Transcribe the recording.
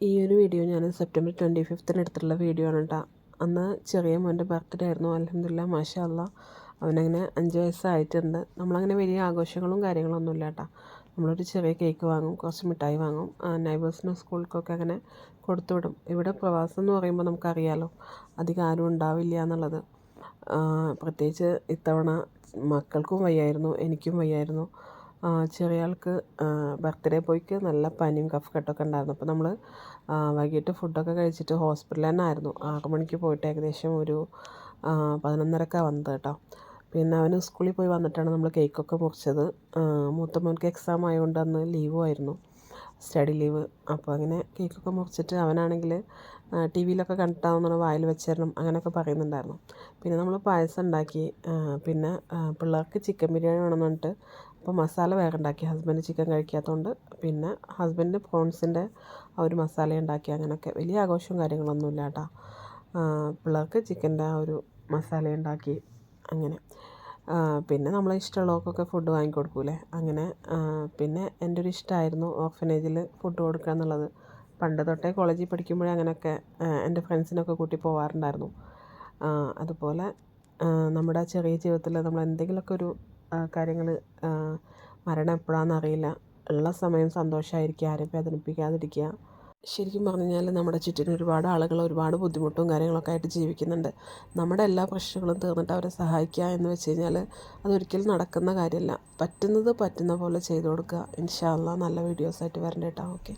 ഈ ഒരു വീഡിയോ ഞാൻ സെപ്റ്റംബർ ട്വന്റി ഫിഫ്ത്തിന് എടുത്തിട്ടുള്ള വീഡിയോ ആണ് കേട്ടോ അന്ന് ചെറിയ മോന്റെ ബർത്ത്ഡേ ആയിരുന്നു. അലഹമില്ല മാഷല്ല അവനങ്ങനെ അഞ്ച് വയസ്സായിട്ടുണ്ട്. നമ്മളങ്ങനെ വലിയ ആഘോഷങ്ങളും കാര്യങ്ങളൊന്നും ഇല്ല കേട്ടോ നമ്മളൊരു ചെറിയ കേക്ക് വാങ്ങും കുറച്ച് മിഠായി വാങ്ങും നൈബേഴ്സിനും സ്കൂൾക്കൊക്കെ അങ്ങനെ കൊടുത്തു വിടും. ഇവിടെ പ്രവാസം എന്ന് പറയുമ്പോൾ നമുക്കറിയാലോ അധികം ആരും ഉണ്ടാവില്ല എന്നുള്ളത്. പ്രത്യേകിച്ച് ഇത്തവണ മക്കൾക്കും വയ്യായിരുന്നു എനിക്കും വയ്യായിരുന്നു. ചെറിയ ആൾക്ക് ബർത്ത്ഡേ ബോയ്ക്ക് നല്ല പനിയും കഫ് കെട്ടൊക്കെ ഉണ്ടായിരുന്നു അപ്പോൾ നമ്മൾ വൈകിട്ട് ഫുഡൊക്കെ കഴിച്ചിട്ട് ഹോസ്പിറ്റലിൽ തന്നെ ആയിരുന്നു. ആറു മണിക്ക് പോയിട്ട് ഏകദേശം ഒരു പതിനൊന്നരക്കാ വന്നത് കേട്ടോ. പിന്നെ അവന് സ്കൂളിൽ പോയി വന്നിട്ടാണ് നമ്മൾ കേക്കൊക്കെ മുറിച്ചത്. മൂത്ത മോൻക്ക് എക്സാം ആയതുകൊണ്ട് അന്ന് ലീവും ആയിരുന്നു. Study leave. അപ്പോൾ അങ്ങനെ കേക്കൊക്കെ മുറിച്ചിട്ട് അവനാണെങ്കിൽ ടി വിയിലൊക്കെ കണ്ടിട്ടാവുന്ന വായിൽ വെച്ചിരണം അങ്ങനെയൊക്കെ പറയുന്നുണ്ടായിരുന്നു. പിന്നെ നമ്മൾ പായസം ഉണ്ടാക്കി പിന്നെ പിള്ളേർക്ക് ചിക്കൻ ബിരിയാണി വേണമെന്ന് പറഞ്ഞിട്ട് അപ്പോൾ മസാല വേറെ ഉണ്ടാക്കി. ഹസ്ബൻഡ് ചിക്കൻ കഴിക്കാത്തതുകൊണ്ട് പിന്നെ ഹസ്ബൻഡ് പ്രോൺസിന്റെ ആ ഒരു മസാല ഉണ്ടാക്കി. അങ്ങനെയൊക്കെ വലിയ ആഘോഷവും കാര്യങ്ങളൊന്നുമില്ല കേട്ടോ. പിള്ളേർക്ക് ചിക്കന്റെ ആ ഒരു മസാല ഉണ്ടാക്കി. അങ്ങനെ. പിന്നെ നമ്മളെ ഇഷ്ടമുള്ളവർക്കൊക്കെ ഫുഡ് വാങ്ങി വാങ്ങിക്കൊടുക്കൂലേ അങ്ങനെ പിന്നെ എന്റെ ഒരു ഇഷ്ടമായിരുന്നു ഓർഫനേജിൽ ഫുഡ് കൊടുക്കുക എന്നുള്ളത്. പണ്ട് തൊട്ടേ കോളേജിൽ പഠിക്കുമ്പോഴേ അങ്ങനെയൊക്കെ എന്റെ ഫ്രണ്ട്സിനൊക്കെ കൂട്ടി പോവാറുണ്ടായിരുന്നു. അതുപോലെ നമ്മുടെ ചെറിയ ജീവിതത്തിൽ നമ്മൾ എന്തെങ്കിലുമൊക്കെ ഒരു കാര്യങ്ങൾ മരണം എപ്പോഴാണെന്ന് അറിയില്ല. ഉള്ള സമയം സന്തോഷമായിരിക്കുക ആരെയും വേദനിപ്പിക്കാതിരിക്കുക. ശരിക്കും പറഞ്ഞു കഴിഞ്ഞാൽ നമ്മുടെ ചുറ്റിനും ഒരുപാട് ആളുകൾ ഒരുപാട് ബുദ്ധിമുട്ടും കാര്യങ്ങളൊക്കെ ആയിട്ട് ജീവിക്കുന്നുണ്ട്. നമ്മുടെ എല്ലാ പ്രശ്നങ്ങളും തീർന്നിട്ട് അവരെ സഹായിക്കുക എന്ന് വെച്ച് കഴിഞ്ഞാൽ അതൊരിക്കലും നടക്കുന്ന കാര്യമല്ല പറ്റുന്നത് പറ്റുന്ന പോലെ ചെയ്തു കൊടുക്കുക. ഇൻഷാല്ല നല്ല വീഡിയോസായിട്ട് വരണ്ട കേട്ടോ ഓക്കെ.